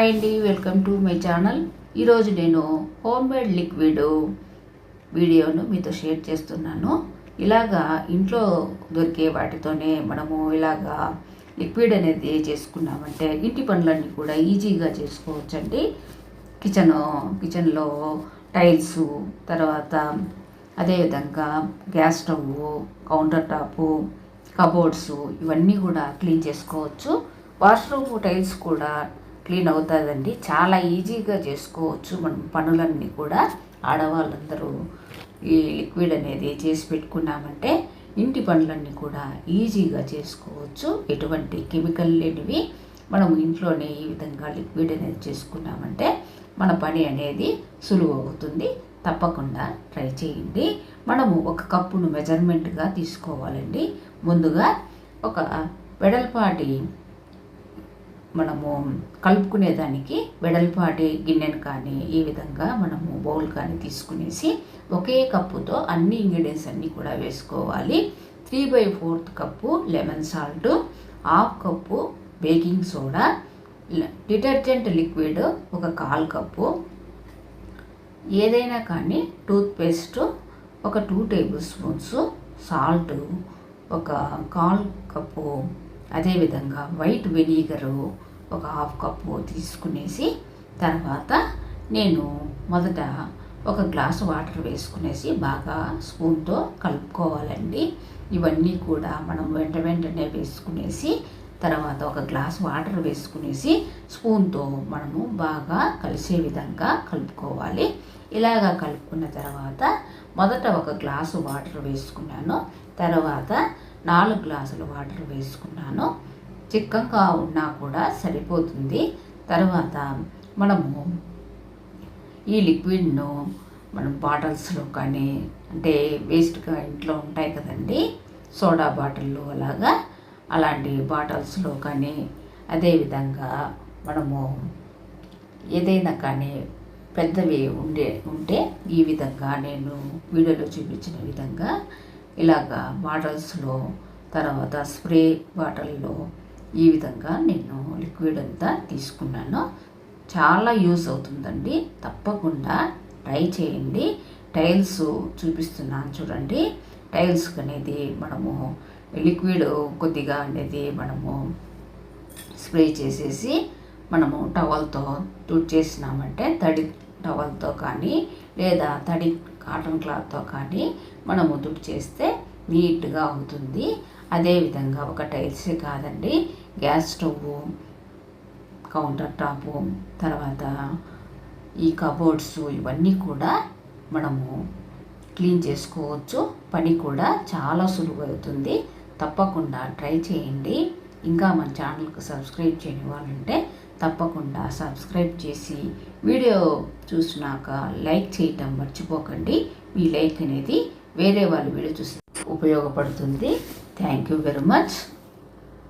Hi అండి welcome to my channel ఈరోజు నేను హోమ్ మేడ్ లిక్విడ్ వీడియోను మీతో షేర్ చేస్తున్నాను. ఇలాగా ఇంట్లో దొరికే వాటితోనే మనము ఇలాగా లిక్విడ్ అనేది చేసుకున్నామంటే ఇంటి పనులన్నీ కూడా ఈజీగా చేసుకోవచ్చండి. కిచెన్ కిచెన్లో టైల్స్ తర్వాత అదేవిధంగా gas stove counter top cupboards ఇవన్నీ కూడా క్లీన్ చేసుకోవచ్చు. వాష్రూమ్ టైల్స్ కూడా క్లీన్ అవుతుందండి. చాలా ఈజీగా చేసుకోవచ్చు. మనం పనులన్నీ కూడా ఆడవాళ్ళందరూ ఈ లిక్విడ్ అనేది చేసి పెట్టుకున్నామంటే ఇంటి పనులన్నీ కూడా ఈజీగా చేసుకోవచ్చు. ఎటువంటి కెమికల్ లేనివి మనం ఇంట్లోనే ఈ విధంగా లిక్విడ్ అనేది చేసుకున్నామంటే మన పని అనేది సులువు అవుతుంది. తప్పకుండా ట్రై చేయండి. మనము ఒక కప్పును మెజర్మెంట్గా తీసుకోవాలండి. ముందుగా ఒక వెడల్పాటి మనము కలుపుకునేదానికి వెడల్పాటి గిన్నెను కానీ ఈ విధంగా మనము బౌల్ కానీ తీసుకునేసి ఒకే కప్పుతో అన్ని ఇంగ్రీడియంట్స్ అన్నీ కూడా వేసుకోవాలి. Three by fourth cup lemon salt half cup baking soda detergent liquid ఒక కాల్ కప్పు ఏదైనా కానీ టూత్పేస్ట్ ఒక టూ టేబుల్ స్పూన్స్ సాల్ట్ ఒక కాల్ కప్పు అదేవిధంగా వైట్ వెనిగరు ఒక హాఫ్ కప్పు తీసుకునేసి తర్వాత నేను మొదట ఒక గ్లాసు వాటర్ వేసుకునేసి బాగా స్పూన్తో కలుపుకోవాలండి. ఇవన్నీ కూడా మనం వెంట వెంటనే వేసుకునేసి తర్వాత ఒక గ్లాస్ వాటర్ వేసుకునేసి స్పూన్తో మనము బాగా కలిసే విధంగా కలుపుకోవాలి. ఇలాగా కలుపుకున్న తర్వాత మొదట ఒక గ్లాసు వాటర్ వేసుకున్నాను. తర్వాత నాలుగు గ్లాసులు వాటర్ వేసుకున్నాను. చిక్కగా ఉన్నా కూడా సరిపోతుంది. తర్వాత మనము ఈ లిక్విడ్ను మనం బాటిల్స్లో కానీ అంటే వేస్ట్గా ఇంట్లో ఉంటాయి కదండి సోడా బాటిల్లో అలాగా అలాంటి బాటిల్స్లో కానీ అదేవిధంగా మనము ఏదైనా కానీ పెద్దవి ఉండే ఉంటే ఈ విధంగా నేను వీడియోలో చూపించిన విధంగా ఇలాగా బాటిల్స్లో తర్వాత స్ప్రే బాటిల్లో ఈ విధంగా నేను లిక్విడ్ అంతా తీసుకున్నాను. చాలా యూస్ అవుతుందండి. తప్పకుండా ట్రై చేయండి. టైల్స్ చూపిస్తున్నాను చూడండి. టైల్స్ అనేది మనము లిక్విడ్ కొద్దిగా అనేది మనము స్ప్రే చేసేసి మనము టవల్తో చేసినామంటే తడి టవల్తో కానీ లేదా తడి కాటన్ క్లాత్తో కానీ మనం మనము చేస్తే నీట్గా అవుతుంది. అదేవిధంగా ఒక టైల్సే కాదండి గ్యాస్ స్టవ్ కౌంటర్ టాపు తర్వాత ఈ కబోర్డ్స్ ఇవన్నీ కూడా మనము క్లీన్ చేసుకోవచ్చు. పని కూడా చాలా సులువు అవుతుంది తప్పకుండా ట్రై చేయండి. ఇంకా మన ఛానల్కు సబ్స్క్రైబ్ చేయని వాళ్ళంటే తప్పకుండా సబ్స్క్రైబ్ చేసి వీడియో చూసినాక లైక్ చేయటం మర్చిపోకండి. మీ లైక్ అనేది వేరే వాళ్ళు వీడియో చూసి ఉపయోగపడుతుంది. Thank you very much.